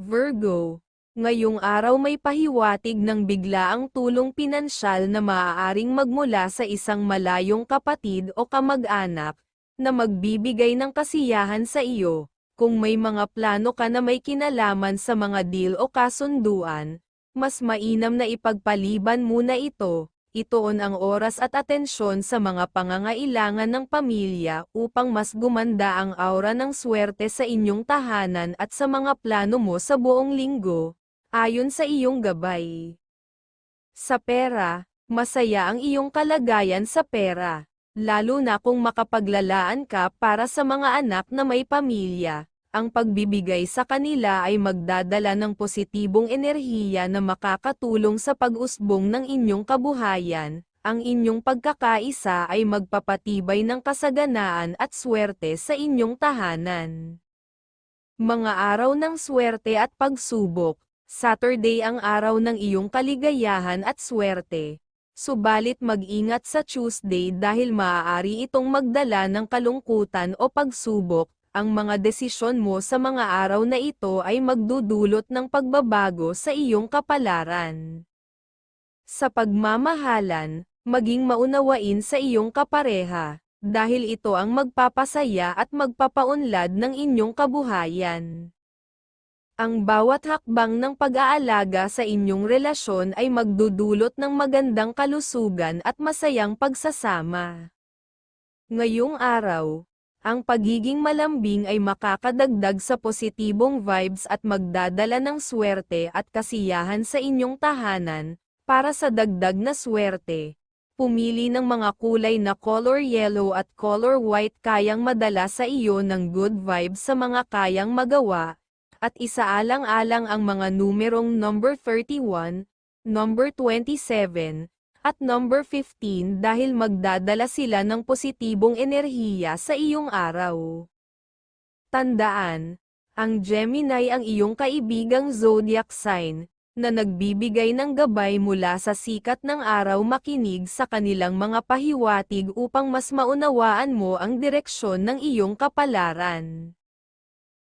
Virgo, ngayong araw may pahiwatig ng biglaang tulong pinansyal na maaaring magmula sa isang malayong kapatid o kamag-anak, na magbibigay ng kasiyahan sa iyo. Kung may mga plano ka na may kinalaman sa mga deal o kasunduan, mas mainam na ipagpaliban muna ito, itoon ang oras at atensyon sa mga pangangailangan ng pamilya upang mas gumanda ang aura ng swerte sa inyong tahanan at sa mga plano mo sa buong linggo, ayon sa iyong gabay. Sa pera, masaya ang iyong kalagayan sa pera, lalo na kung makapaglalaan ka para sa mga anak na may pamilya. Ang pagbibigay sa kanila ay magdadala ng positibong enerhiya na makakatulong sa pag-usbong ng inyong kabuhayan. Ang inyong pagkakaisa ay magpapatibay ng kasaganaan at swerte sa inyong tahanan. Mga araw ng swerte at pagsubok, Saturday ang araw ng iyong kaligayahan at swerte. Subalit mag-ingat sa Tuesday dahil maaari itong magdala ng kalungkutan o pagsubok, ang mga desisyon mo sa mga araw na ito ay magdudulot ng pagbabago sa iyong kapalaran. Sa pagmamahalan, maging maunawain sa iyong kapareha, dahil ito ang magpapasaya at magpapaunlad ng inyong kabuhayan. Ang bawat hakbang ng pag-aalaga sa inyong relasyon ay magdudulot ng magandang kalusugan at masayang pagsasama. Ngayong araw, ang pagiging malambing ay makakadagdag sa positibong vibes at magdadala ng swerte at kasiyahan sa inyong tahanan. Para sa dagdag na swerte, pumili ng mga kulay na color yellow at color white kayang madala sa iyo ng good vibes sa mga kayang magawa, at isaalang-alang ang mga numerong number 31, number 27, at number 15 dahil magdadala sila ng positibong enerhiya sa iyong araw. Tandaan, ang Gemini ang iyong kaibigang zodiac sign, na nagbibigay ng gabay mula sa sikat ng araw makinig sa kanilang mga pahiwatig upang mas maunawaan mo ang direksyon ng iyong kapalaran.